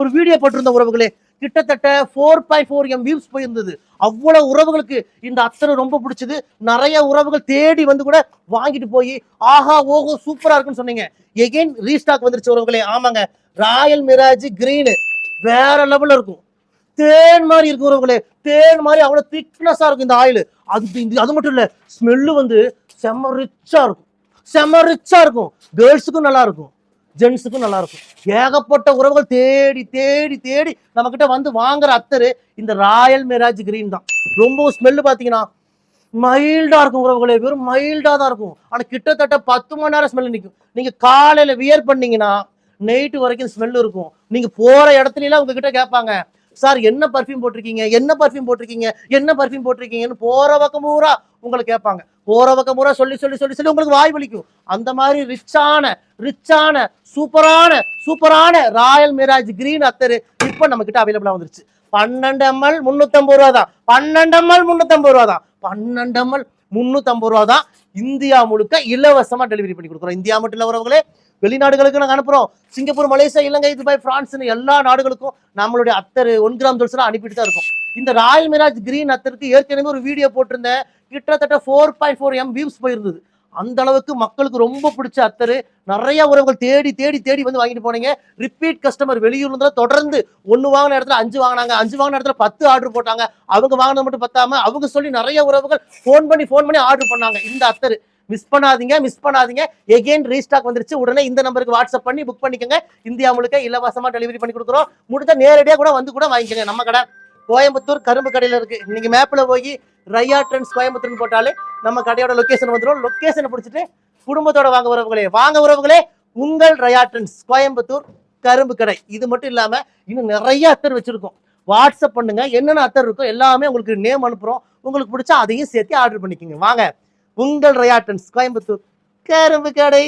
ஒரு வீடியோ போட்டிருந்த உறவுகளே கிட்டத்தட்ட four by four M views போயிருந்தது. அவ்வளோ உறவுகளுக்கு இந்த அத்தனை ரொம்ப பிடிச்சது. நிறைய உறவுகள் தேடி வந்து கூட வாங்கிட்டு போய் ஆஹா ஓஹோ சூப்பரா இருக்குன்னு சொன்னீங்க. எகைன் ரீஸ்டாக் வந்துருச்சு உறவுகளே. ஆமாங்க ராயல் மிராஜ் கிரீனு வேற லெவலில் இருக்கும். தேன் மாதிரி இருக்கும் உறவுகளே. தேன் மாதிரி அவ்வளோ திக்னஸாக இருக்கும் இந்த ஆயில் அது இந்த- அது மட்டும் இல்லை ஸ்மெல்லு வந்து செம்ம ரிச்சாக இருக்கும். செம்ம ரிச்சாக இருக்கும். கேர்ள்ஸுக்கும் நல்லா இருக்கும். ஜென்ஸுக்கும் நல்லா இருக்கும் ஏகப்பட்ட உறவுகள் தேடி தேடி தேடி நம்ம கிட்ட வந்து வாங்குற அத்தரு இந்த ராயல் மெராஜ் கிரீன் தான். ரொம்ப ஸ்மெல்லு பாத்தீங்கன்னா மைல்டா இருக்கும் உறவுகளே வெறும் மைல்டா தான் இருக்கும். ஆனா கிட்டத்தட்ட பத்து மணி நேரம் ஸ்மெல் நிற்கும் நீங்க காலையில வியர் பண்ணீங்கன்னா நைட்டு வரைக்கும் ஸ்மெல் இருக்கும். நீங்க போற இடத்துல உங்ககிட்ட கேட்பாங்க சார் என்ன பர்ஃப்யூம் போட்டிருக்கீங்க? என்ன பர்ஃப்யூம் போட்டிருக்கீங்க? என்ன பர்ஃப்யூம் போட்டிருக்கீங்கன்னு போற பக்கம் பூரா உங்களை கேட்பாங்க. போற பக்கம் பூரா சொல்லி சொல்லி சொல்லி சொல்லி உங்களுக்கு வாய் வலிக்கும். அந்த மாதிரி ரிச்சான ரிச்சான சூப்பரான சூப்பரான ராயல் மிராஜ் கிரீன் அத்தரு இப்போ நம்ம கிட்ட அவைலபிளா வந்துருச்சு. பன்னெண்டு எம்எல் முன்னூத்தம்பது ரூபா தான். பன்னெண்டு எம்எல் முன்னூத்தம்பது ரூபா தான். பன்னெண்டு எம்எல் முன்னூத்தம்பது ரூபா தான் இந்தியா முழுக்க இலவசமா டெலிவரி பண்ணி கொடுக்குறோம். இந்தியா மட்டும் இல்ல உறவுகளே வெளிநாடுகளுக்கு நாங்கள் அனுப்புகிறோம் சிங்கப்பூர் மலேசியா இலங்கை துபாய் பிரான்ஸ்னு எல்லா நாடுகளுக்கும் நம்மளுடைய அத்தர் ஒன் கிராம் தோல்ஸ்லாம் அனுப்பிட்டு தான் இருக்கும். இந்த ராயல் மிராஜ் கிரீன் அத்தருக்கு ஏற்கனவே ஒரு வீடியோ போட்டிருந்தேன். கிட்டத்தட்ட four point four M views போயிருந்தது. அந்த அளவுக்கு மக்களுக்கு ரொம்ப பிடிச்ச அத்தரு. நிறைய உறவுகள் தேடி தேடி தேடி வந்து வாங்கிட்டு போனீங்க. ரிப்பீட் கஸ்டமர் வெளியூர்ல இருந்தா தொடர்ந்து ஒன்று வாங்கின இடத்துல அஞ்சு வாங்கினாங்க. அஞ்சு வாங்கின இடத்துல பத்து ஆர்டர் போட்டாங்க. அவங்க வாங்கினது மட்டும் பத்தாம அவங்க சொல்லி நிறைய உறவுகள் ஃபோன் பண்ணி ஃபோன் பண்ணி ஆர்டர் பண்ணாங்க. இந்த அத்தரு. மிஸ் பண்ணாதீங்க மிஸ் பண்ணாதீங்க. எகெயின் ரீஸ்டாக் வந்துருச்சு. உடனே இந்த நம்பருக்கு வாட்ஸ்அப் பண்ணி புக் பண்ணிக்கோங்க. இந்தியா முழுக்க இலவசமாக டெலிவரி பண்ணி கொடுக்குறோம். முடிஞ்ச நேரடியாக கூட வந்து கூட வாங்கிக்கோங்க. நம்ம கடை கோயம்புத்தூர் கரும்பு கடையில் இருக்கு. நீங்க மேப்ல போய் ரையா ட்ரெண்ட்ஸ் கோயம்புத்தூர்னு போட்டாலே நம்ம கடையோட லொக்கேஷன் வந்துடும் லொக்கேஷனை பிடிச்சிட்டு குடும்பத்தோட வாங்க உறவுகளே வாங்க உறவுகளே உங்கள் ரயா ட்ரெண்ட்ஸ் கோயம்புத்தூர் கரும்பு கடை. இது மட்டும் இல்லாம இன்னும் நிறைய அத்தர் வச்சிருக்கோம். வாட்ஸ்அப் பண்ணுங்க. என்னென்ன அத்தர் இருக்கோ எல்லாமே உங்களுக்கு நேம் அனுப்புறோம். உங்களுக்கு பிடிச்சா அதையும் சேர்த்து ஆர்டர் பண்ணிக்கோங்க. வாங்க. உங்கள் ரயாட்டன்ஸ் கோயம்புத்தூர் கரும்பு கடை.